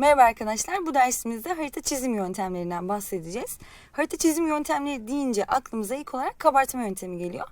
Merhaba arkadaşlar. Bu dersimizde harita çizim yöntemlerinden bahsedeceğiz. Harita çizim yöntemleri deyince aklımıza ilk olarak kabartma yöntemi geliyor.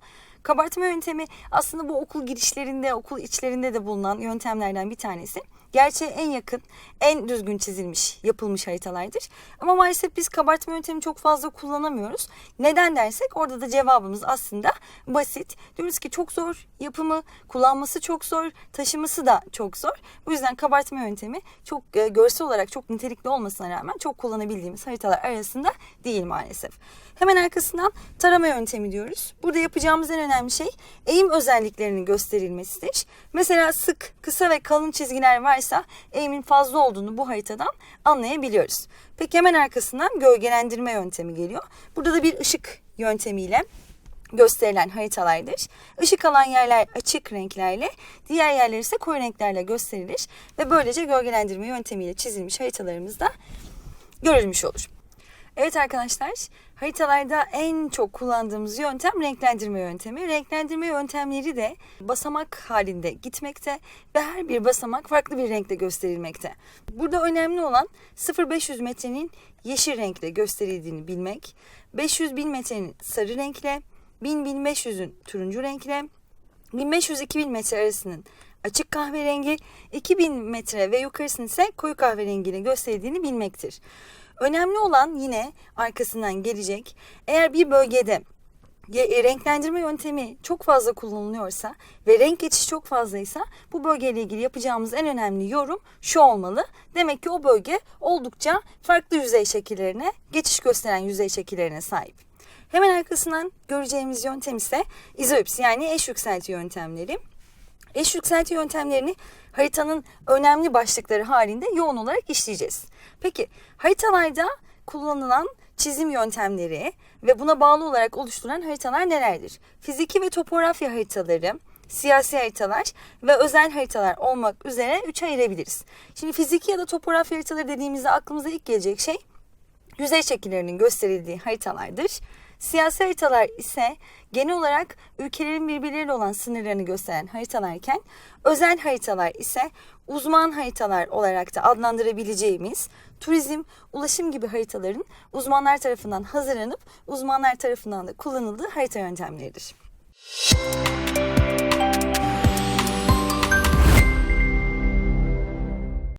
Kabartma yöntemi aslında bu okul girişlerinde, okul içlerinde de bulunan yöntemlerden bir tanesi. Gerçeğe en yakın, en düzgün çizilmiş, yapılmış haritalardır. Ama maalesef biz kabartma yöntemini çok fazla kullanamıyoruz. Neden dersek orada da cevabımız aslında basit. Diyoruz ki çok zor, yapımı, kullanması çok zor, taşıması da çok zor. Bu yüzden kabartma yöntemi çok e, görsel olarak çok nitelikli olmasına rağmen çok kullanabildiğimiz haritalar arasında değil maalesef. Hemen arkasından tarama yöntemi diyoruz. Burada yapacağımız en önemli şey eğim özelliklerinin gösterilmesidir. Mesela sık, kısa ve kalın çizgiler varsa eğimin fazla olduğunu bu haritadan anlayabiliyoruz. Peki hemen arkasından gölgelendirme yöntemi geliyor. Burada da bir ışık yöntemiyle gösterilen haritalardır. Işık alan yerler açık renklerle, diğer yerler ise koyu renklerle gösterilir ve böylece gölgelendirme yöntemiyle çizilmiş haritalarımız da görülmüş olur. Evet arkadaşlar, haritalarda en çok kullandığımız yöntem renklendirme yöntemi. Renklendirme yöntemleri de basamak halinde gitmekte ve her bir basamak farklı bir renkle gösterilmekte. Burada önemli olan 0-500 metrenin yeşil renkle gösterildiğini bilmek, 500-1000 metrenin sarı renkle, 1000-1500'ün turuncu renkle, 1500-2000 metre arasının açık kahverengi, 2000 metre ve yukarısının ise koyu kahverengiyle gösterildiğini bilmektir. Önemli olan yine arkasından gelecek. Eğer bir bölgede e, renklendirme yöntemi çok fazla kullanılıyorsa ve renk geçişi çok fazlaysa bu bölgeyle ilgili yapacağımız en önemli yorum şu olmalı. Demek ki o bölge oldukça farklı yüzey şekillerine, geçiş gösteren yüzey şekillerine sahip. Hemen arkasından göreceğimiz yöntem ise izoips yani eş yükselti yöntemleri. Eş yükselti yöntemlerini haritanın önemli başlıkları halinde yoğun olarak işleyeceğiz. Peki haritalarda kullanılan çizim yöntemleri ve buna bağlı olarak oluşturulan haritalar nelerdir? Fiziki ve topografya haritaları, siyasi haritalar ve özel haritalar olmak üzere üç ayırabiliriz. Şimdi fiziki ya da topografya haritaları dediğimizde aklımıza ilk gelecek şey yüzey şekillerinin gösterildiği haritalardır. Siyasi haritalar ise genel olarak ülkelerin birbirleriyle olan sınırlarını gösteren haritalarken özel haritalar ise uzman haritalar olarak da adlandırabileceğimiz turizm, ulaşım gibi haritaların uzmanlar tarafından hazırlanıp uzmanlar tarafından da kullanıldığı harita yöntemleridir.